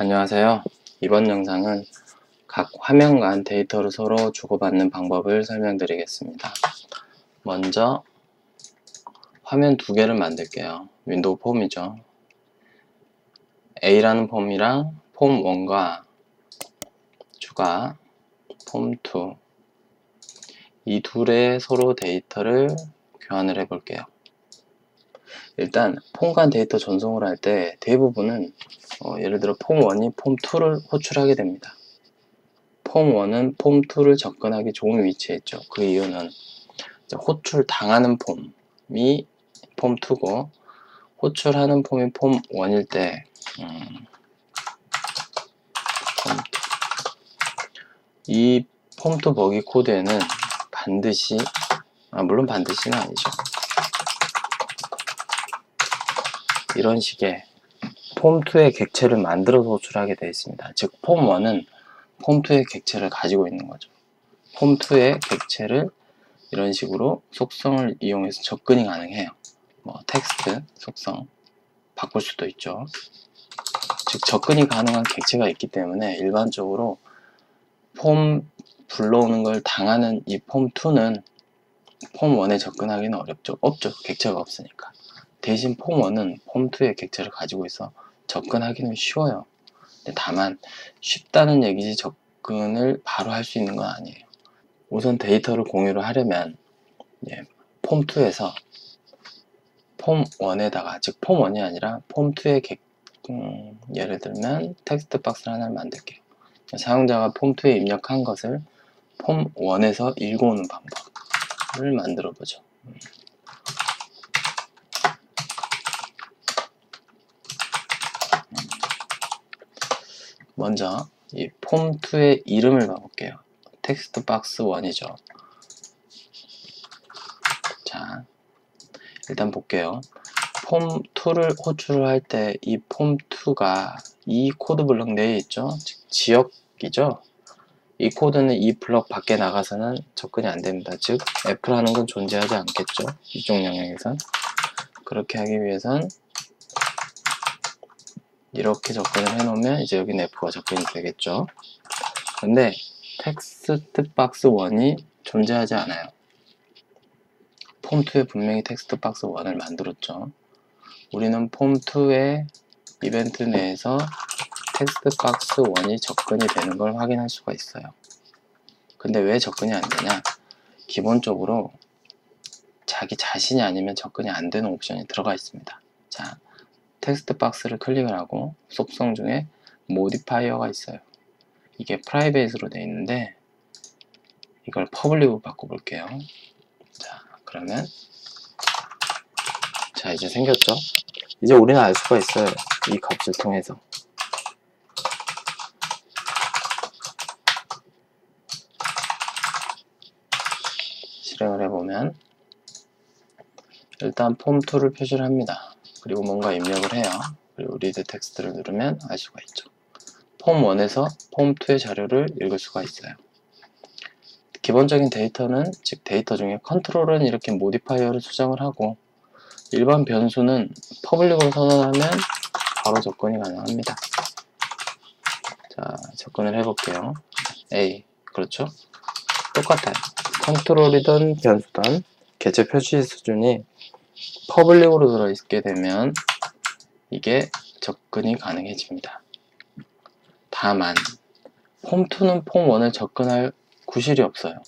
안녕하세요. 이번 영상은 각 화면 간 데이터를 서로 주고받는 방법을 설명드리겠습니다. 먼저 화면 두 개를 만들게요. 윈도우 폼이죠. A라는 폼이랑 폼 1과 추가 폼 2. 이 둘의 서로 데이터를 교환을 해 볼게요. 일단 폼 간 데이터 전송을 할 때 대부분은 어, 예를 들어 폼 1이 폼 2를 호출하게 됩니다. 폼 1은 폼 2를 접근하기 좋은 위치에 있죠. 그 이유는 호출 당하는 폼이 폼 2고 호출하는 폼이 폼 1일 때 음, 이 폼 2 버기 코드에는 반드시 아, 물론 반드시는 아니죠. 이런 식의 폼2의 객체를 만들어서 호출하게 되어 있습니다. 즉, 폼1은 폼2의 객체를 가지고 있는 거죠. 폼2의 객체를 이런 식으로 속성을 이용해서 접근이 가능해요. 뭐, 텍스트, 속성, 바꿀 수도 있죠. 즉, 접근이 가능한 객체가 있기 때문에 일반적으로 폼 불러오는 걸 당하는 이 폼2는 폼1에 접근하기는 어렵죠. 없죠. 객체가 없으니까. 대신 폼1은 폼2의 객체를 가지고 있어 접근하기는 쉬워요. 다만 쉽다는 얘기지 접근을 바로 할 수 있는 건 아니에요. 우선 데이터를 공유를 하려면 예, 폼2에서 폼1에다가 즉 폼1이 아니라 폼2의 객, 음, 예를 들면 텍스트 박스를 하나를 만들게요. 사용자가 폼2에 입력한 것을 폼1에서 읽어오는 방법을 만들어 보죠. 먼저 이 폼2의 이름을 봐볼게요. 텍스트 박스 1이죠. 자, 일단 볼게요. 폼2를 호출을 할 때 이 폼2가 이 코드 블럭 내에 있죠. 즉 지역이죠. 이 코드는 이 블럭 밖에 나가서는 접근이 안 됩니다. 즉 F라는 건 존재하지 않겠죠. 이쪽 영역에선. 그렇게 하기 위해선 이렇게 접근을 해놓으면 이제 여기 F가 접근이 되겠죠. 근데 텍스트 박스 1이 존재하지 않아요. 폼2에 분명히 텍스트 박스 1을 만들었죠. 우리는 폼2의 이벤트 내에서 텍스트 박스 1이 접근이 되는 걸 확인할 수가 있어요. 근데 왜 접근이 안 되냐? 기본적으로 자기 자신이 아니면 접근이 안 되는 옵션이 들어가 있습니다. 자, 텍스트 박스를 클릭을 하고 속성 중에 모디파이어가 있어요. 이게 프라이빗으로 되어 있는데 이걸 퍼블릭으로 바꿔볼게요. 자, 그러면 자, 이제 생겼죠? 이제 우리는 알 수가 있어요. 이 값을 통해서. 실행을 해보면 일단 폼2를 표시를 합니다. 그리고 뭔가 입력을 해요. 그리고 리드 텍스트를 누르면 알 수가 있죠. 폼 1에서 폼 2의 자료를 읽을 수가 있어요. 기본적인 데이터는 즉 데이터 중에 컨트롤은 이렇게 모디파이어를 수정을 하고 일반 변수는 퍼블릭으로 선언하면 바로 접근이 가능합니다. 자, 접근을 해볼게요. A, 그렇죠? 똑같아요. 컨트롤이든 변수든 개체 표시 수준이 퍼블릭으로 들어있게 되면 이게 접근이 가능해집니다. 다만 폼2는 폼1을 접근할 구실이 없어요.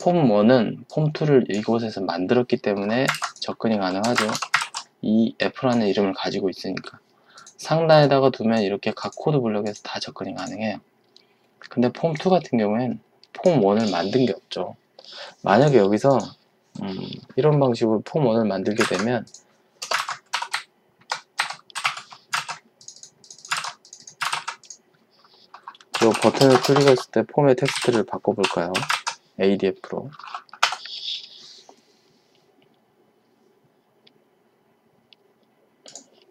폼1은 폼2를 이곳에서 만들었기 때문에 접근이 가능하죠. 이 F라는 이름을 가지고 있으니까 상단에다가 두면 이렇게 각 코드 블록에서 다 접근이 가능해요. 근데 폼2 같은 경우엔 폼1을 만든 게 없죠. 만약에 여기서 음, 이런 방식으로 폼1을 만들게 되면 이 버튼을 클릭했을 때 폼의 텍스트를 바꿔볼까요? ADF로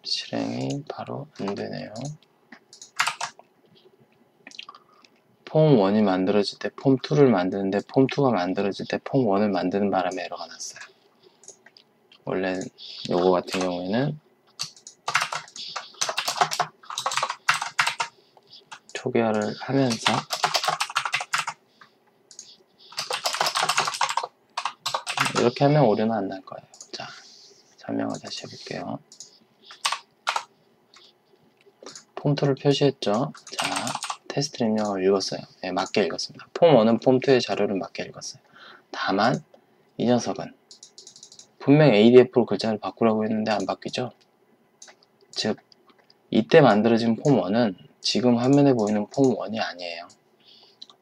실행이 바로 안되네요 폼 1이 만들어질 때 폼 2를 만드는데 폼 2가 만들어질 때 폼 1을 만드는 바람에 에러가 났어요. 원래 요거 같은 경우에는 초기화를 하면서 이렇게 하면 오류는 안 날 거예요. 자, 설명을 다시 해볼게요. 폼2를 표시했죠. 자, 테스트 입력을 읽었어요. 네, 맞게 읽었습니다. 폼 1은 폼 2의 자료를 맞게 읽었어요. 다만, 이 녀석은 분명 ADF로 글자를 바꾸라고 했는데 안 바뀌죠? 즉, 이때 만들어진 폼 1은 지금 화면에 보이는 폼 1이 아니에요.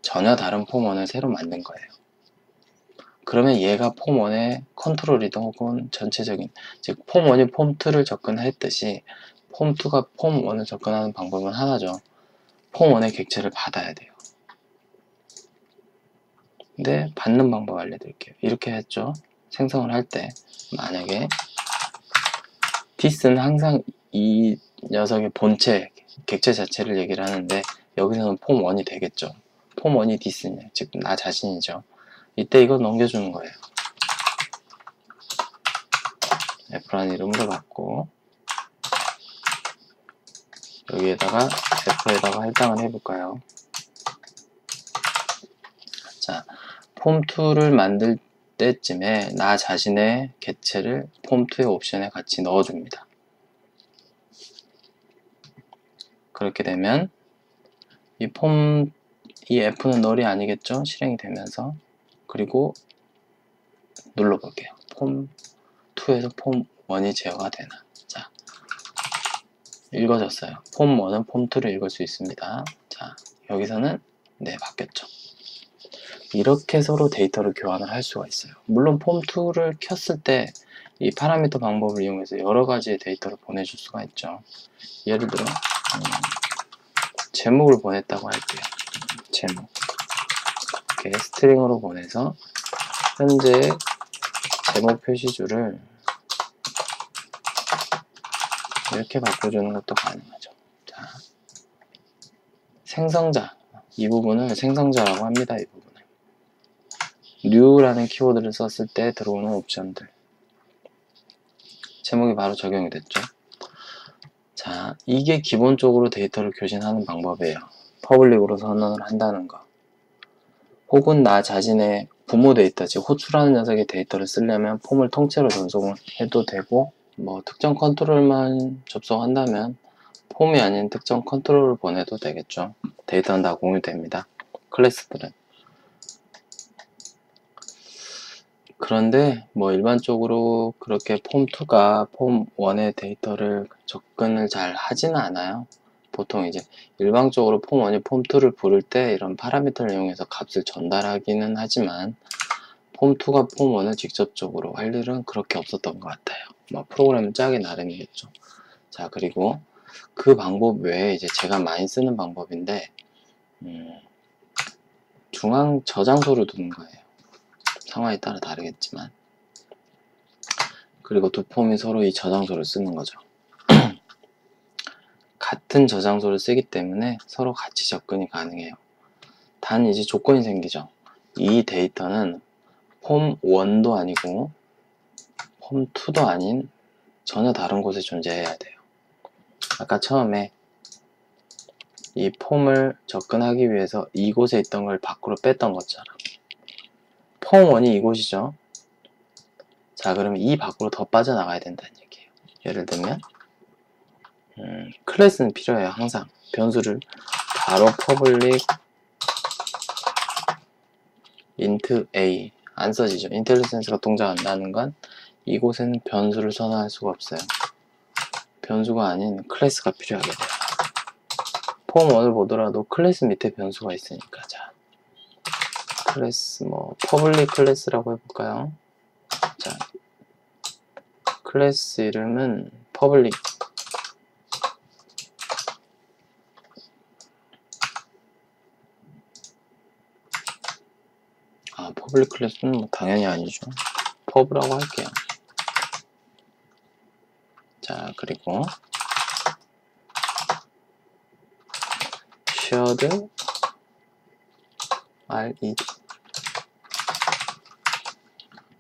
전혀 다른 폼 1을 새로 만든 거예요. 그러면 얘가 폼 1의 컨트롤이든 혹은 전체적인, 즉 폼 1이 폼 2를 접근했듯이 폼 2가 폼 1을 접근하는 방법은 하나죠. 폼1의 객체를 받아야 돼요. 근데 받는 방법 알려드릴게요. 이렇게 했죠. 생성을 할 때 만약에 this는 항상 이 녀석의 본체, 객체 자체를 얘기를 하는데 여기서는 폼1이 되겠죠. 폼1이 this냐, 즉 나 자신이죠. 이때 이거 넘겨주는 거예요. F라는 이름으로 받고 여기에다가 F에다가 할당을 해볼까요? 자, 폼2를 만들 때쯤에 나 자신의 객체를 폼2의 옵션에 같이 넣어줍니다. 그렇게 되면 이 폼, 이 F는 널이 아니겠죠? 실행이 되면서 그리고 눌러볼게요. 폼 2에서 폼 1이 제어가 되나. 자, 읽어졌어요. 폼 1은 폼 2를 읽을 수 있습니다. 자, 여기서는 네, 바뀌었죠. 이렇게 서로 데이터를 교환을 할 수가 있어요. 물론 폼 2를 켰을 때 이 파라미터 방법을 이용해서 여러 가지의 데이터를 보내줄 수가 있죠. 예를 들어 음, 제목을 보냈다고 할게요. 제목. 이렇게 스트링으로 보내서 현재 제목 표시줄을 이렇게 바꿔주는 것도 가능하죠. 자, 생성자 이 부분을 생성자라고 합니다. 이 부분을 new라는 키워드를 썼을 때 들어오는 옵션들 제목이 바로 적용이 됐죠. 자, 이게 기본적으로 데이터를 교신하는 방법이에요. 퍼블릭으로 선언을 한다는 거. 혹은 나 자신의 부모 데이터, 즉 호출하는 녀석의 데이터를 쓰려면 폼을 통째로 전송을 해도 되고 뭐 특정 컨트롤만 접속한다면 폼이 아닌 특정 컨트롤을 보내도 되겠죠. 데이터는 다 공유됩니다. 클래스들은. 그런데 뭐 일반적으로 그렇게 폼2가 폼1의 데이터를 접근을 잘 하지는 않아요. 보통 이제 일방적으로 폼1이 폼2를 부를 때 이런 파라미터를 이용해서 값을 전달하기는 하지만 폼2가 폼1을 직접적으로 할 일은 그렇게 없었던 것 같아요. 뭐 프로그램을 짜기 나름이겠죠. 자 그리고 그 방법 외에 이제 제가 많이 쓰는 방법인데 음, 중앙 저장소를 두는 거예요. 상황에 따라 다르겠지만 그리고 두 폼이 서로 이 저장소를 쓰는 거죠. 같은 저장소를 쓰기 때문에 서로 같이 접근이 가능해요. 단 이제 조건이 생기죠. 이 데이터는 폼 1도 아니고 폼 2도 아닌 전혀 다른 곳에 존재해야 돼요. 아까 처음에 이 폼을 접근하기 위해서 이곳에 있던 걸 밖으로 뺐던 것처럼 폼 1이 이곳이죠. 자, 그러면 이 밖으로 더 빠져나가야 된다는 얘기예요. 예를 들면 음, 클래스는 필요해요. 항상 변수를 바로 public int a 안 써지죠. 인텔리센스가 동작 안 나는 건 이곳에는 변수를 선언할 수가 없어요. 변수가 아닌 클래스가 필요하게 돼요. 폼 1을 보더라도 클래스 밑에 변수가 있으니까 자 클래스 뭐 퍼블릭 클래스라고 해볼까요? 자 클래스 이름은 퍼블릭 아 퍼블릭 클래스는 뭐 당연히 아니죠 퍼브라고 할게요 자 그리고 shared RE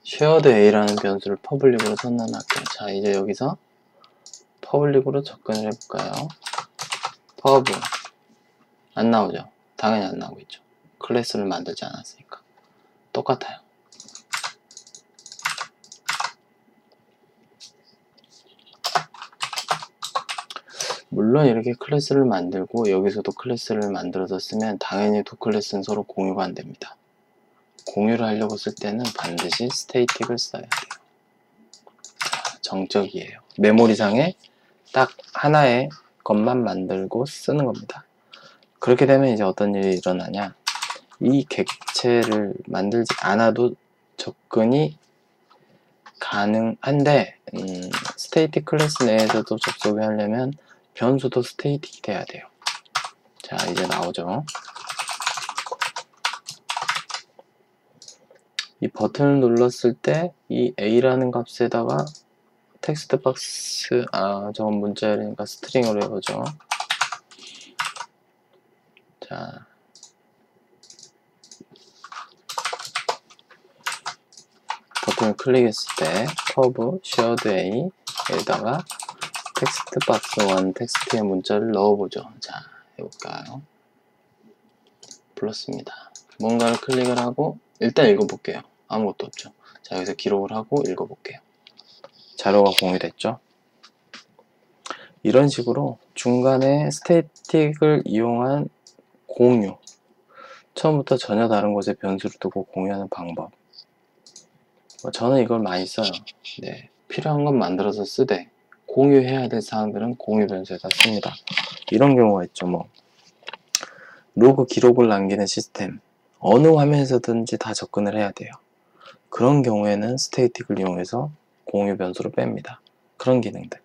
shared A라는 변수를 퍼블릭으로 선언할게요. 자, 이제 여기서 퍼블릭으로 접근을 해볼까요? pub 안 나오죠? 당연히 안 나오고 있죠. 클래스를 만들지 않았으니까. 똑같아요. 물론 이렇게 클래스를 만들고 여기서도 클래스를 만들어서 쓰면 당연히 두 클래스는 서로 공유가 안 됩니다. 공유를 하려고 쓸 때는 반드시 스테이틱을 써야 돼요. 자, 정적이에요. 메모리상에 딱 하나의 것만 만들고 쓰는 겁니다. 그렇게 되면 이제 어떤 일이 일어나냐. 이 객체를 만들지 않아도 접근이 가능한데, 음, 스테이틱 클래스 내에서도 접속을 하려면 변수도 스테이틱이 돼야 돼요. 자, 이제 나오죠. 이 버튼을 눌렀을 때 이 a라는 값에다가 텍스트 박스 아 저건 문자열이니까 스트링으로 해보죠. 자 버튼을 클릭했을 때 커브 쉐어드 a 여기다가 텍스트 박스 원 텍스트의 문자를 넣어보죠. 자 해볼까요? 불렀습니다. 뭔가를 클릭을 하고 일단 읽어볼게요. 아무것도 없죠. 자, 여기서 기록을 하고 읽어볼게요. 자료가 공유됐죠. 이런 식으로 중간에 스태틱을 이용한 공유. 처음부터 전혀 다른 곳에 변수를 두고 공유하는 방법. 뭐 저는 이걸 많이 써요. 네. 필요한 건 만들어서 쓰되, 공유해야 될 사항들은 공유 변수에다 씁니다. 이런 경우가 있죠, 뭐. 로그 기록을 남기는 시스템. 어느 화면에서든지 다 접근을 해야 돼요. 그런 경우에는 스테이틱을 이용해서 공유 변수로 뺍니다. 그런 기능들.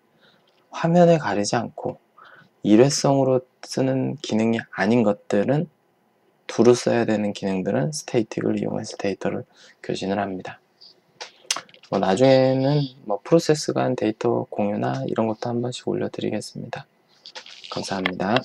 화면에 가리지 않고 일회성으로 쓰는 기능이 아닌 것들은 두루 써야 되는 기능들은 스테이틱을 이용해서 데이터를 교신을 합니다. 뭐 나중에는 뭐 프로세스 간 데이터 공유나 이런 것도 한 번씩 올려드리겠습니다. 감사합니다.